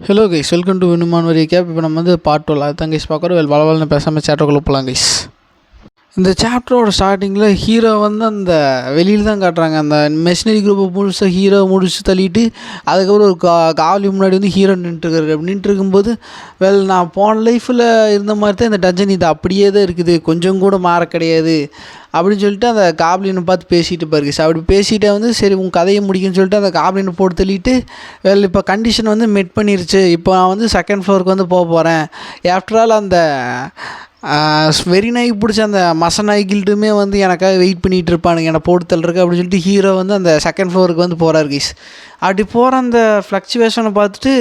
Hello guys welcome to வினுமான் வரி கேப் இப்போ நம்ம வந்து பார்ட் டுவெல் அதுதான் கைஸ் பார்க்குறோம் வெல் வளவலன்னு பேசாமல் சேட்டோக்குள்ளே போகலாம் கைஸ் இந்த சாப்டரோட ஸ்டார்டிங்கில் ஹீரோ வந்து அந்த வெளியில் தான் காட்டுறாங்க. அந்த மெஷினரி குரூப்பை முழுசாக ஹீரோ முடிச்சு தள்ளிட்டு அதுக்கப்புறம் ஒரு கா காவலி முன்னாடி வந்து ஹீரோ நின்றுருக்காரு அப்படி நின்றுட்டு இருக்கும்போது வெல் நான் போன லைஃப்பில் இருந்த மாதிரி தான் இந்த டஞ்சன் இது அப்படியே தான் இருக்குது. கொஞ்சம் கூட மாற கிடையாது. அப்படின்னு சொல்லிட்டு அந்த காப்ளினை பார்த்து பேசிட்டு பாருக்கு சார் அப்படி பேசிட்டே வந்து சரி உன் கதையை முடிக்குன்னு சொல்லிட்டு அந்த காப்ளினை போட்டு தள்ளிட்டு வெல் இப்போ கண்டிஷன் வந்து மெட் பண்ணிருச்சு. இப்போ நான் வந்து செகண்ட் ஃப்ளோருக்கு வந்து போக போகிறேன் ஆஃப்டர் ஆல் அந்த வெரி நாய்க்கு பிடிச்ச அந்த மச நாய் வந்து எனக்காக வெயிட் பண்ணிகிட்டு இருப்பானுங்க. என்னை போட்டு தள்ளுறக்கு அப்படின்னு சொல்லிட்டு ஹீரோ வந்து அந்த செகண்ட் ஃப்ளோருக்கு வந்து போகிறார் கைஸ் அப்படி போகிற அந்த ஃப்ளக்சுவேஷனை பார்த்துட்டு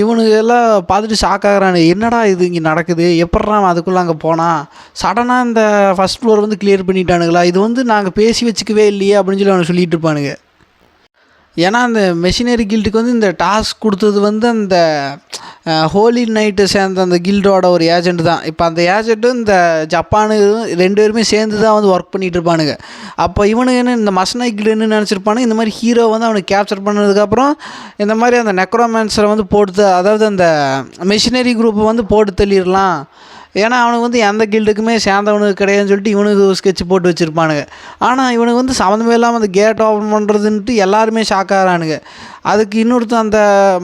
இவனுங்க எல்லாம் பார்த்துட்டு ஷாக் ஆகிறானு என்னடா இது இங்கே நடக்குது? எப்பட்றா அவன் அதுக்குள்ளே அங்கே போனான் சடனாக இந்த ஃபஸ்ட் ஃப்ளோர் வந்து கிளியர் பண்ணிட்டானுங்களா? இது வந்து நாங்கள் பேசி வச்சுக்கவே இல்லையே அப்படின்னு சொல்லி அவனை சொல்லிட்டு இருப்பானுங்க. ஏன்னா அந்த மெஷினரி கில்ட்டுக்கு வந்து இந்த டாஸ்க் கொடுத்தது வந்து அந்த ஹோலி நைட்டு சேர்ந்த அந்த கில்டோட ஒரு ஏஜென்ட் தான். இப்போ அந்த ஏஜென்ட்டும் இந்த ஜப்பானு ரெண்டு பேருமே சேர்ந்து தான் வந்து ஒர்க் பண்ணிகிட்டு இருப்பானுங்க அப்போ இவனுங்க என்ன இந்த மசனாய் கில்டுன்னு என்ன இந்த மாதிரி ஹீரோ வந்து அவனுக்கு கேப்சர் பண்ணதுக்கப்புறம் இந்த மாதிரி அந்த நெக்ரோமேன்ஸரை வந்து போட்டு அதாவது அந்த மிஷினரி குரூப்பை வந்து போட்டு தள்ளிடலாம். ஏன்னா அவனுக்கு வந்து எந்த கில்டுக்குமே சேர்ந்தவனுக்கு கிடையாதுன்னு சொல்லிட்டு இவனுக்கு ஸ்கெட்ச் போட்டு வச்சுருப்பானுங்க. ஆனால் இவனுக்கு வந்து சம்மந்தமே இல்லாமல் அந்த கேட் ஓப்பன் பண்ணுறதுன்ட்டு எல்லாருமே ஷாக் ஆகிறானுங்க. அதுக்கு இன்னொருத்தன் அந்த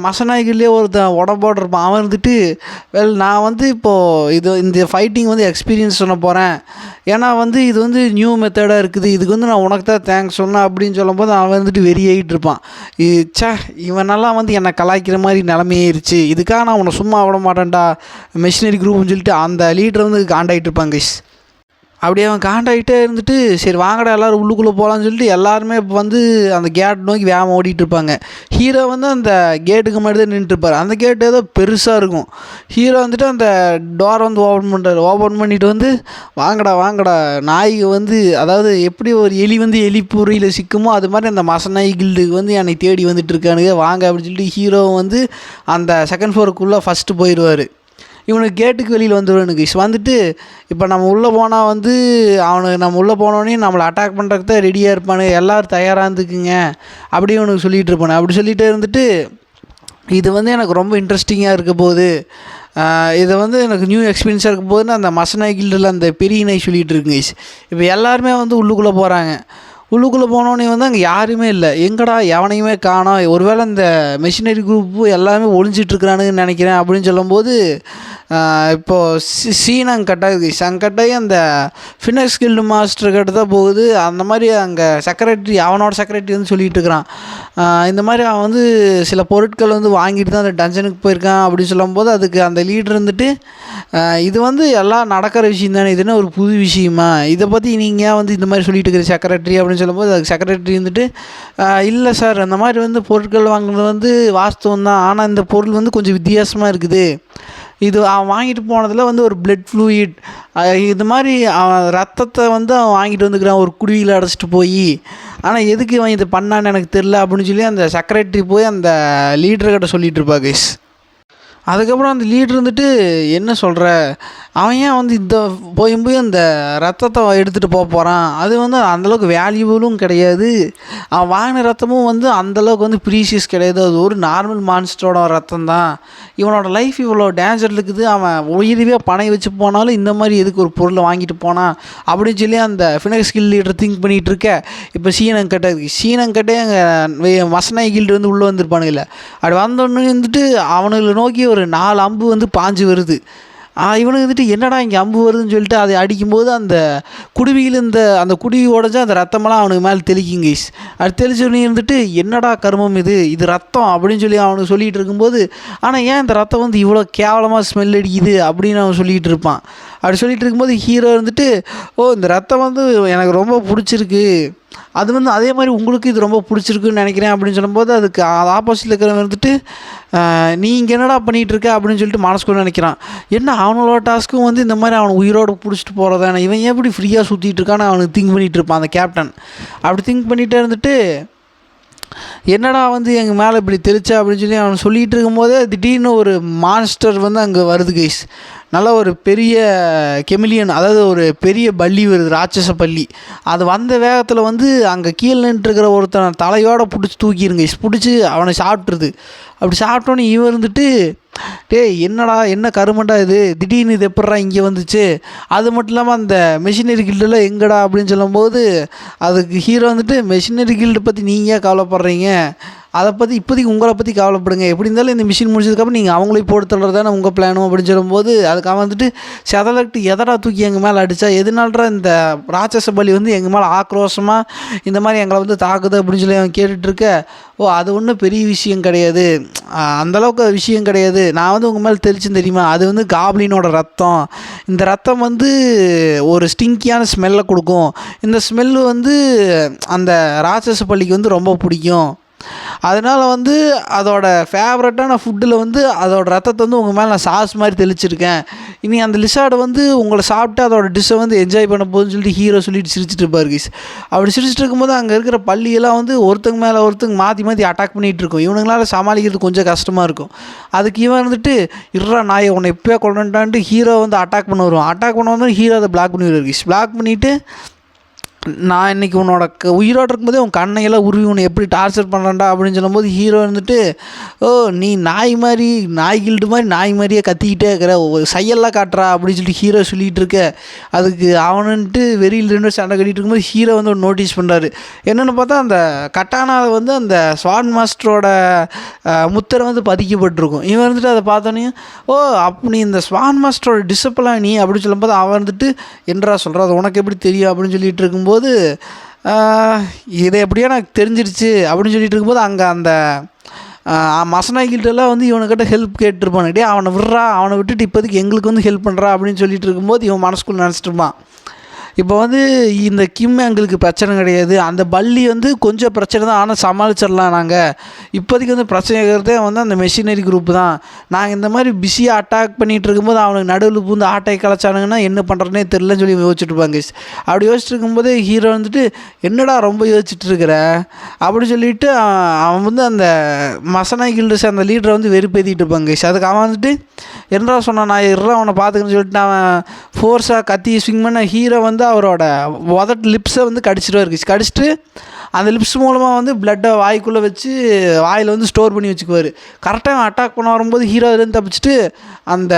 மசநாய்கிலே ஒருத்தன் உடம்போடு இருப்பான் அவன் இருந்துட்டு வெல் நான் வந்து இப்போது இது இந்த ஃபைட்டிங் வந்து எக்ஸ்பீரியன்ஸ் சொல்ல போகிறேன் ஏன்னா வந்து இது வந்து நியூ மெத்தடாக இருக்குது. இதுக்கு வந்து நான் உனக்கு தான் தேங்க்ஸ் சொன்னேன் அப்படின்னு சொல்லும்போது அவன் வந்துட்டு வெறியாகிட்டு இருப்பான். ச்சே இவனெல்லாம் வந்து என்னை கலாய்க்கிற மாதிரி நிலமையாயிருச்சு இதுக்காக நான் உன்னை சும்மா விட மாட்டேன்டா. மெஷினரி குரூப்னு சொல்லிட்டு அந்த லீடர் வந்து காண்டாகிட்டு இருப்பான் கைஸ் அப்படியே அவன் காண்டாகிட்டே இருந்துட்டு சரி வாங்கடா எல்லோரும் உள்ளுக்குள்ளே போகலான்னு சொல்லிட்டு எல்லாருமே இப்போ வந்து அந்த கேட் நோக்கி வேகமாக ஓடிட்டு இருப்பாங்க. ஹீரோ வந்து அந்த கேட்டுக்கு முன்னாடி தான் நின்றுட்டுருப்பார் அந்த கேட்டு ஏதோ பெருசாக இருக்கும். ஹீரோ வந்துட்டு அந்த டோரை வந்து ஓப்பன் பண்ணுறாரு ஓப்பன் பண்ணிட்டு வந்து வாங்கடா வாங்கடா நாய்க்கு வந்து அதாவது எப்படி ஒரு எலி வந்து எலி பொறியில் சிக்குமோ அது மாதிரி அந்த மச நாய் கில்டுக்கு வந்து என்னை தேடி வந்துட்டு இருக்கானுங்க. வாங்க அப்படின்னு சொல்லிட்டு ஹீரோ வந்து அந்த செகண்ட் ஃப்ளோருக்குள்ளே ஃபஸ்ட்டு போயிடுவார். இவனுக்கு கேட்டுக்கு வெளியில் வந்துடுவனுக்கு வந்துட்டு இப்போ நம்ம உள்ளே போனால் வந்து அவனுக்கு நம்ம உள்ளே போனோடனே நம்மளை அட்டாக் பண்ணுறதுக்கு தான் ரெடியாக இருப்பானு எல்லோரும் தயாராக இருந்துக்குங்க. அப்படி இவனுக்கு சொல்லிகிட்டு இருப்பானு. அப்படி சொல்லிகிட்டே இருந்துட்டு இது வந்து எனக்கு ரொம்ப இன்ட்ரெஸ்டிங்காக இருக்க போகுது. இதை வந்து எனக்கு நியூ எக்ஸ்பீரியன்ஸாக இருக்க போதுன்னு அந்த மசநாய் கில்டில் அந்த பெரிய நாய் சொல்லிகிட்டு இருக்குங்க இப்போ எல்லாருமே வந்து உள்ளுக்குள்ளே போகிறாங்க உள்ளுக்குள்ளே போனோடனே வந்து அங்கே யாருமே இல்லை. எங்கடா எவனையுமே காணோம் ஒருவேளை இந்த மிஷினரி குரூப்பு எல்லாமே ஒளிஞ்சிட்ருக்குறானுங்கன்னு நினைக்கிறேன் அப்படின்னு சொல்லும்போது இப்போது சி சீனங்கட்டை சங்கட்டை அந்த ஃபினக்ஸ் கில்டு மாஸ்டர் கிட்ட தான் போகுது. அந்த மாதிரி அங்கே செக்ரட்டரி அவனோட செக்ரட்டரி வந்து சொல்லிகிட்டு இருக்கிறான். இந்த மாதிரி அவன் வந்து சில பொருட்கள் வந்து வாங்கிட்டு தான் அந்த டஞ்சனுக்கு போயிருக்கான் அப்படின்னு சொல்லும்போது அதுக்கு அந்த லீடர் வந்துட்டு இது வந்து எல்லாம் நடக்கிற விஷயம் தானே இதுன்னு ஒரு புது விஷயமா? இதை பற்றி நீங்கள் வந்து இந்த மாதிரி சொல்லிட்டு இருக்கிற செக்ரட்டரி அப்படின்னு அப்படின்னு சொல்லும்போது அதுக்கு செக்ரட்டரி வந்துட்டு இல்லை சார் அந்த மாதிரி வந்து பொருட்கள் வாங்குறது வந்து வாஸ்தவம் தான். ஆனால் இந்த பொருள் வந்து கொஞ்சம் வித்தியாசமாக இருக்குது. இது அவன் வாங்கிட்டு போனதில் வந்து ஒரு பிளட் ஃப்ளூயிட் இது மாதிரி அவன் ரத்தத்தை வந்து அவன் வாங்கிட்டு வந்துக்கிறான். ஒரு குடியில் அடைச்சிட்டு போய். ஆனால் எதுக்கு அவன் இது பண்ணான்னு எனக்கு தெரில அப்படின்னு சொல்லி அந்த செக்ரட்டரி போய் அந்த லீடர்கிட்ட சொல்லிகிட்டு இருப்பா கைஸ் அதுக்கப்புறம் அந்த லீடர் வந்துட்டு என்ன சொல்கிற அவன் ஏன் வந்து இந்த போய் போய் அந்த ரத்தத்தை எடுத்துகிட்டு போக போகிறான் அது வந்து அந்தளவுக்கு வேல்யூபுளும் கிடையாது. அவன் வாங்கின ரத்தமும் வந்து அந்தளவுக்கு வந்து ப்ரீஷியஸ் கிடையாது. அது ஒரு நார்மல் மான்ஸ்டரோட ரத்தம் தான் இவனோட லைஃப் இவ்வளோ டேஞ்சர் இருக்குது. அவன் உயிரவே பணம் வச்சு போனாலும் இந்த மாதிரி எதுக்கு ஒரு பொருளை வாங்கிட்டு போனான்? அப்படின்னு சொல்லி அந்த ஃபினக்ஸ் ஸ்கில் லீடர் திங்க் பண்ணிகிட்டு இருக்க. இப்போ சீனங்கட்டை சீனங்கட்டே அங்கே மசனாய் கில்டு வந்து உள்ளே வந்திருப்பானுங்கள அப்படி வந்தோடனே வந்துட்டு அவனுங்களை நோக்கி ஒரு நாலு அம்பு வந்து பாஞ்சு வருது. இவனுக்கு வந்துட்டு என்னடா இங்கே அம்பு வருதுன்னு சொல்லிட்டு அதை அடிக்கும்போது அந்த குடுவியில் இந்த அந்த குடுவி உடஞ்சா அந்த ரத்தமெல்லாம் அவனுக்கு மேலே தெளிக்குங்க அது தெளிச்சோடனே இருந்துட்டு என்னடா கர்மம் இது? இது ரத்தம் அப்படின்னு சொல்லி அவனுக்கு சொல்லிகிட்டு இருக்கும்போது ஆனால் ஏன் இந்த ரத்தம் வந்து இவ்வளோ கேவலமாக ஸ்மெல் அடிக்குது அப்படின்னு அவன் சொல்லிகிட்டு இருப்பான். அப்படி சொல்லிகிட்டு இருக்கும்போது ஹீரோ வந்துட்டு ஓ இந்த ரத்தம் வந்து எனக்கு ரொம்ப பிடிச்சிருக்கு. அது வந்து அதே மாதிரி உங்களுக்கு இது ரொம்ப பிடிச்சிருக்குன்னு நினைக்கிறேன் அப்படின்னு சொல்லும்போது அதுக்கு அது ஆப்போசிட்டில் இருக்கிறவன் வந்துட்டு நீ இங்கே என்னடா பண்ணிகிட்டு இருக்க? அப்படின்னு சொல்லிட்டு மனசுக்குள்ள நினைக்கிறான். என்ன அவனோட டாஸ்க்கும் வந்து இந்த மாதிரி அவனை உயிரோடு பிடிச்சிட்டு போகிறதான இவன் எப்படி ஃப்ரீயாக சுற்றிட்டு இருக்கான்னு அவனுக்கு திங்க் பண்ணிகிட்டு இருப்பான் அந்த கேப்டன் அப்படி திங்க் பண்ணிகிட்டே இருந்துட்டு என்னடா வந்து எங்கள் மேலே இப்படி தெளிச்சா அப்படின்னு சொல்லி அவன் சொல்லிகிட்டு இருக்கும்போதே திடீர்னு ஒரு மான்ஸ்டர் வந்து அங்கே வருது கைஸ் நல்ல ஒரு பெரிய கெமிலியன் அதாவது ஒரு பெரிய பள்ளி வருது ராட்சச பள்ளி அது வந்த வேகத்தில் வந்து அங்கே கீழே நின்றுருக்கிற ஒருத்தன் தலையோடு பிடிச்சி தூக்கிடுங்க பிடிச்சி அவனை சாப்பிட்ருது அப்படி சாப்பிட்டோன்னே இவன் இருந்துட்டு டேய் என்னடா என்ன கருமண்டா இது? திடீர்னு இது எப்பட்றா இங்கே வந்துச்சு? அது மட்டும் இல்லாமல் அந்த மிஷினரி கில்டில் எங்கடா? அப்படின்னு சொல்லும்போது அதுக்கு ஹீரோ வந்துட்டு மிஷினரி கில்டு பற்றி நீங்கள் கவலைப்படுறீங்க? அதை பற்றி இப்போதைக்கு உங்களை பற்றி கவலைப்படுங்க. எப்படி இருந்தாலும் இந்த மிஷின் முடிச்சதுக்கப்புறம் நீங்கள் அவங்களே போட்டு தள்ளுறது தானே உங்கள் பிளானும் அப்படின்னு சொல்லும்போது அதுக்காக வந்துட்டு செதலட்டு எதடா தூக்கி எங்கள் மேலே அடித்தா எதுனால்ற இந்த ராட்சச பலி வந்து எங்கள் மேலே ஆக்ரோஷமாக இந்த மாதிரி எங்களை வந்து தாக்குது அப்படின்னு சொல்லி அவன் இருக்க ஓ அது ஒன்றும் பெரிய விஷயம் கிடையாது. அந்தளவுக்கு அந்த அளவுக்கு விஷயம் கிடையாது. நான் வந்து உங்கள் மேலே தெரிச்சுன்னு தெரியுமா? அது வந்து காப்ளினோட ரத்தம். இந்த ரத்தம் வந்து ஒரு ஸ்டிங்கியான ஸ்மெல்லை கொடுக்கும். இந்த ஸ்மெல்லு வந்து அந்த ராட்சச பள்ளிக்கு வந்து ரொம்ப பிடிக்கும். அதனால் வந்து அதோட ஃபேவரட்டான ஃபுட்டில் வந்து அதோட ரத்தத்தை வந்து உங்கள் மேலே நான் சாஸ் மாதிரி தெளிச்சிருக்கேன். இனி அந்த லிசார்டு வந்து உங்களை சாப்பிட்டு அதோட டிஷ்ஷை வந்து என்ஜாய் பண்ண போகுதுன்னு சொல்லிட்டு ஹீரோ சொல்லிட்டு சிரிச்சிட்டு இருப்பார் கீஸ் அப்படி சிரிச்சிட்டு இருக்கும்போது அங்கே இருக்கிற பள்ளியெல்லாம் வந்து ஒருத்தங்க மேலே ஒருத்தங்க மாற்றி மாற்றி அட்டாக் பண்ணிகிட்டு இருக்கும். இவனுங்களால சமாளிக்கிறது கொஞ்சம் கஷ்டமாக இருக்கும். அதுக்கு இவன் வந்துட்டு இருறா நாயை உன்னை இப்போயே கொண்டுட்டான்ட்டு ஹீரோ வந்து அட்டாக் பண்ண வருவான். அட்டாக் பண்ண வந்து ஹீரோ அதை பிளாக் பண்ணிடுவார் கீஸ் பிளாக் பண்ணிவிட்டு நான் இன்னைக்கு உன்னோட க உயிரோடு இருக்கும்போதே உன் கண்ணையெல்லாம் உருவி உன்னை எப்படி டார்ச்சர் பண்ணுறேன்டா அப்படின்னு சொல்லும்போது ஹீரோ வந்துட்டு ஓ நீ நாய் மாதிரி நாய் கில்டு மாதிரி நாய் மாதிரியே கத்திக்கிட்டே இருக்கிற ஒரு சையெல்லாம் காட்டுறா அப்படின்னு சொல்லிட்டு ஹீரோ சொல்லிகிட்டு இருக்க. அதுக்கு அவனுன்ட்டு வெறியில் ரெண்டு சண்டை கட்டிகிட்டு இருக்கும்போது ஹீரோ வந்து ஒரு நோட்டீஸ் பண்ணுறாரு என்னென்னு பார்த்தா அந்த கட்டானாவில் வந்து அந்த ஸ்வான் மாஸ்டரோட முத்திரை வந்து பதிக்கப்பட்டிருக்கும். இவன் வந்துட்டு அதை பார்த்தோன்னே ஓ அப் நீ இந்த ஸ்வான் மாஸ்டரோட டிசப்பிளாக நீ? அப்படின்னு சொல்லும்போது அவன் வந்துட்டு என்றா சொல்கிறா அது உனக்கு எப்படி தெரியும்? அப்படின்னு சொல்லிட்டு இருக்கும்போது இருக்கும்போது இதை எப்படியோ எனக்கு தெரிஞ்சிருச்சு அப்படின்னு சொல்லிட்டு இருக்கும்போது அங்கே அந்த மசனாய்கிட்டலாம் வந்து இவனுக்கிட்ட ஹெல்ப் கேட்டிருப்பான். டே அவனை விட்றா அவனை விட்டுட்டு இப்போதைக்கு எங்களுக்கு வந்து ஹெல்ப் பண்ணுறா அப்படின்னு சொல்லிட்டு இருக்கும்போது இவன் மனசுக்குள்ள நினச்சிட்டு இருப்பான். இப்போ வந்து இந்த கிம் எங்களுக்கு பிரச்சனை கிடையாது. அந்த பள்ளி வந்து கொஞ்சம் பிரச்சனை தான். ஆனால் சமாளிச்சிடலாம் நாங்கள் இப்போதைக்கு வந்து பிரச்சனை இருக்கிறதே வந்து அந்த மெஷினரி குரூப் தான். நாங்கள் இந்த மாதிரி பிஸியாக அட்டாக் பண்ணிகிட்டு இருக்கும்போது அவனுக்கு நடுவில் பூந்து ஆட்டை கலைச்சானுங்கன்னா என்ன பண்ணுறதுனே தெரிலன்னு சொல்லி யோசிச்சுட்டு அப்படி யோசிச்சுட்டு இருக்கும்போது ஹீரோ வந்துட்டு என்னடா ரொம்ப யோசிச்சுட்டு இருக்கிற? அப்படி சொல்லிட்டு அவன் அவன் வந்து அந்த மசனாய் கில்டு அந்த லீடரை வந்து வெறுப்பேற்றிட்டு இருப்பாங்க அதுக்கு அவன் வந்துட்டு என்னடா சொன்னான்? நான் இருறா அவனை பார்த்துக்கன்னு சொல்லிட்டு அவன் ஃபோர்ஸாக கத்தி ஸ்விங் பண்ண ஹீரோ வந்து அவரோட உதட்டு லிப்ஸை வந்து கடிச்சிட்டு இருக்கு கடிச்சிட்டு அந்த லிப்ஸ் மூலமாக வந்து பிளட்டை வாய்க்குள்ளே வச்சு வாயில் வந்து ஸ்டோர் பண்ணி வச்சுக்குவார். கரெக்டாக அட்டாக் பண்ண வரும்போது ஹீரோ தப்பிச்சிட்டு அந்த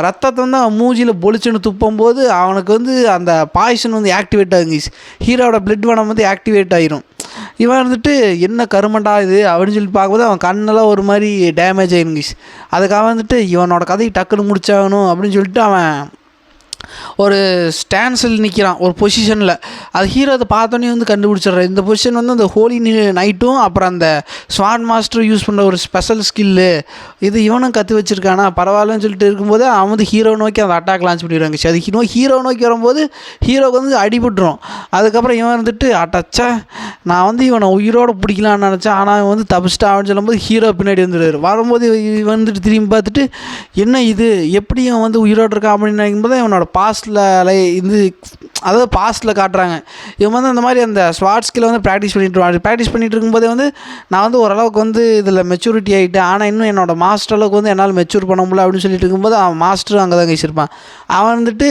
ரத்தத்தை வந்து அவன் மூஞ்சியில் பொழிச்சுன்னு துப்பும்போது அவனுக்கு வந்து அந்த பாய்சன் வந்து ஆக்டிவேட் ஆகுங்க ஹீரோட பிளட் வனம் வந்து ஆக்டிவேட் ஆகிரும் இவன் வந்துட்டு என்ன கருமண்டா இது அப்படின்னு சொல்லி பார்க்கும்போது அவன் கண்ணெல்லாம் ஒரு மாதிரி டேமேஜ் ஆயிருங்க அதுக்காக வந்துட்டு இவனோட கதையை டக்குன்னு முடிச்சாகணும் அப்படின்னு சொல்லிட்டு அவன் ஒரு ஸ்டான்ஸில் நிற்கிறான் ஒரு பொசிஷனில் அது ஹீரோ அதை பார்த்தோன்னே வந்து கண்டுபிடிச்சிடுறான் இந்த பொசிஷன் வந்து அந்த ஹோலி நைட்டும் அப்புறம் அந்த ஸ்வான் மாஸ்டர் யூஸ் பண்ணுற ஒரு ஸ்பெஷல் ஸ்கில்லு இது இவனும் கற்று வச்சிருக்கானா? பரவாயில்லன்னு சொல்லிட்டு இருக்கும்போது அவன் வந்து ஹீரோ நோக்கி அந்த அட்டாக் லான்ச் பண்ணிடுவாங்க. சரி அது ஹீரோ ஹீரோ நோக்கி வரும்போது ஹீரோக்கு வந்து அடிபட்டுரும். அதுக்கப்புறம் இவன் வந்துட்டு அட்டச்சா நான் வந்து இவனை உயிரோட பிடிக்கலான்னு நினச்சேன். ஆனால் இவன் வந்து தப்பிச்சிட்டா அப்படின்னு சொல்லும்போது ஹீரோ பின்னாடி வந்துடுவார். வரும்போது இவன் வந்துட்டு திரும்பி பார்த்துட்டு என்ன இது? எப்படி இவன் வந்து உயிரோடு இருக்கான் அப்படின்னு நினைக்கும்போது இவனோட பாஸ்டில் இது அதாவது பாஸ்டில் காட்டுறாங்க. இவன் வந்து அந்த மாதிரி அந்த ஸ்வாட் ஸ்கில்லை வந்து ப்ராக்டிஸ் பண்ணிட்டு ப்ராக்டிஸ் பண்ணிட்டு இருக்கும்போதே வந்து நான் வந்து ஓரளவுக்கு வந்து இதில் மெச்சூரிட்டி ஆகிட்டேன் ஆனால் இன்னும் என்னோட மாஸ்டர் அளவுக்கு வந்து என்னால் மெச்சூர் பண்ண முடியல அப்படின்னு சொல்லிட்டு இருக்கும்போது அவன் மாஸ்டரும் அங்கே தான் கழிச்சிருப்பான். அவன் வந்துட்டு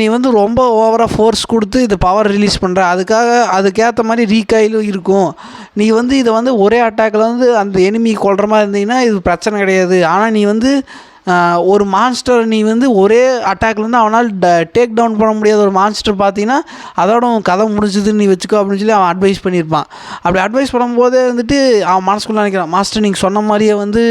நீ வந்து ரொம்ப ஓவராக ஃபோர்ஸ் கொடுத்து இது பவர் ரிலீஸ் பண்ணுற அதுக்காக அதுக்கேற்ற மாதிரி ரீகாயிலும் இருக்கும். நீ வந்து இதை வந்து ஒரே அட்டாக்கில் வந்து அந்த எனிமி கொள்கிற மாதிரி இருந்தீங்கன்னா இது பிரச்சனை கிடையாது. ஆனால் நீ வந்து ஒரு மான்ஸ்டர் நீ வந்து ஒரே அட்டாக்லேருந்து அவனால் அவனால் டேக் டவுன் பண்ண முடியாத ஒரு மான்ஸ்டர் பார்த்தீங்கன்னா அதோட உன் கதை முடிஞ்சதுன்னு நீ வச்சுக்கோ அப்படின்னு சொல்லி அவன் அட்வைஸ் பண்ணியிருப்பான். அப்படி அட்வைஸ் பண்ணும்போதே வந்துட்டு அவன் மனசுக்குள்ள நினைக்கிறான் மாஸ்டர் நீங்கள் சொன்ன மாதிரியே வந்து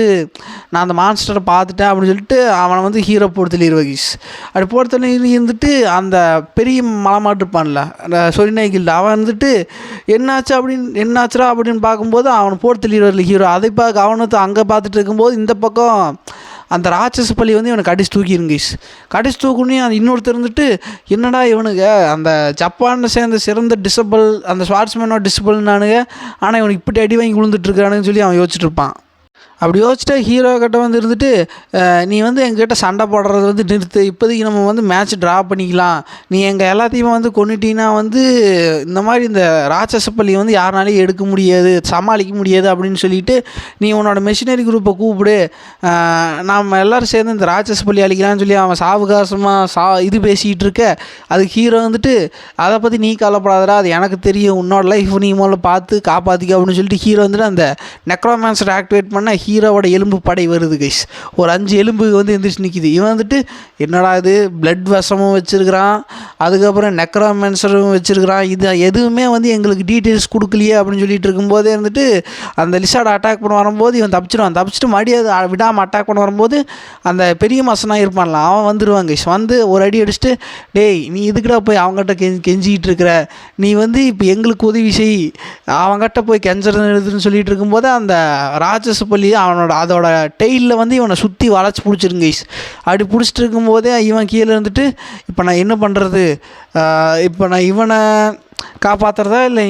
நான் அந்த மான்ஸ்டரை பார்த்துட்டேன் அப்படின்னு சொல்லிட்டு அவனை வந்து ஹீரோ போட்டு வகிஸ். அப்படி போடுத்தலி இருந்துட்டு அந்த பெரிய மலமாட்டு இருப்பான்ல அந்த சொரிநாய் கில்டு அவன் வந்துட்டு என்னாச்சு அப்படின்னு என்னாச்சுடா அப்படின்னு பார்க்கும்போது அவனை போட்டு ஹீரோ அதை பார்க்க அவனை அங்கே பார்த்துட்டு இருக்கும்போது இந்த பக்கம் அந்த ராட்சச பள்ளி வந்து இவனுக்கு அடிச்சு தூக்கிடுங்க கடிச்சு தூக்குனே அந்த இன்னொருத்தர் இருந்துட்டு என்னடா இவனுங்க? அந்த ஜப்பானை சேர்ந்த சிறந்த டிசபிள் அந்த ஸ்வாட்ஸ்மேனோட டிசபிள்னானுங்க ஆனால் இவனுக்கு இப்படி அடி வாங்கி விழுந்துட்டு இருக்கானுன்னு சொல்லி அவன் யோசிச்சுட்டு இருப்பான். அப்படி யோசிச்சுட்டு ஹீரோ கிட்ட வந்து இருந்துட்டு நீ வந்து எங்ககிட்ட சண்டை போடுறது வந்து நிறுத்து. இப்போதைக்கு நம்ம வந்து மேட்ச் ட்ரா பண்ணிக்கலாம். நீ எங்கள் எல்லாத்தையுமே வந்து கொண்டுட்டீங்கன்னா வந்து இந்த மாதிரி இந்த ராட்சச பள்ளியை வந்து யாருனாலையும் எடுக்க முடியாது சமாளிக்க முடியாது அப்படின்னு சொல்லிட்டு நீ உன்னோட மிஷினரி குரூப்பை கூப்பிடு. நாம் எல்லோரும் எல்லாரும் சேர்ந்து இந்த ராட்சச பள்ளி அழிக்கலாம்னு சொல்லி அவன் சாவகாசமாக சா இது பேசிகிட்டு இருக்க. அதுக்கு ஹீரோ வந்துட்டு அதை பற்றி நீ கவலைப்படாதடா அது எனக்கு தெரியும். உன்னோட லைஃப் நீ முதல்ல பார்த்து காப்பாற்றிக்க அப்படின்னு சொல்லிட்டு ஹீரோ வந்துட்டு அந்த நெக்ரோமான்சர் ஆக்டிவேட் பண்ண ஹீரோவோட எலும்பு படை வருது கைஸ் ஒரு அஞ்சு எலும்பு வந்து எந்திரிச்சு நிற்கிது இவன் வந்துட்டு என்னடா இது? பிளட் வசமும் வச்சுருக்கிறான். அதுக்கப்புறம் நெக்ரோமென்சரும் வச்சுருக்கிறான். இது எதுவுமே வந்து எங்களுக்கு டீட்டெயில்ஸ் கொடுக்கலையே அப்படின்னு சொல்லிட்டு இருக்கும்போதே இருந்துட்டு அந்த லிசார்ட் அட்டாக் பண்ண வரும்போது இவன் தப்பிச்சிடுவான். தப்பிச்சிட்டு மறுபடியும் விடாமல் அட்டாக் பண்ண வரும்போது அந்த பெரிய மசனாக இருப்பான்ல அவன் வந்துடுவான் கைஸ் வந்து ஒரு அடி அடிச்சுட்டு டேய் நீ இதுக்குடா போய் அவங்ககிட்ட கெஞ்சி கெஞ்சிக்கிட்டு இருக்கிற? நீ வந்து இப்போ எங்களுக்கு உதவி செய். அவங்ககிட்ட போய் கெஞ்சறதுன்னு சொல்லிட்டு இருக்கும்போது அந்த ராட்சச பள்ளி அவனோட அதோட டெய்லில் வந்து இவனை சுற்றி வளைச்சி பிடிச்சிருங்க கைஸ் அப்படி பிடிச்சிட்டு இருக்கும்போதே இவன் கீழே இருந்துட்டு இப்போ நான் என்ன பண்ணுறது இப்போ நான் இவனை காப்பாற்றுறதா இல்லை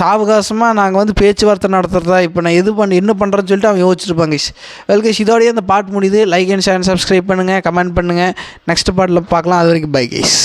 சாவகாசமாக நாங்கள் வந்து பேச்சுவார்த்தை நடத்துகிறதா இப்போ நான் எது பண்ண என்ன பண்ணுறேன்னு சொல்லிட்டு அவன் யோசிச்சிருப்பாங்க கைஸ் வெல் கைஸ் இதோடய அந்த பாட்டு முடியுது. லைக் அண்ட் ஷேர் சப்ஸ்கிரைப் பண்ணுங்கள் கமெண்ட் பண்ணுங்கள் நெக்ஸ்ட் பாட்டில் பார்க்கலாம். அது வரைக்கும் பை கைஸ்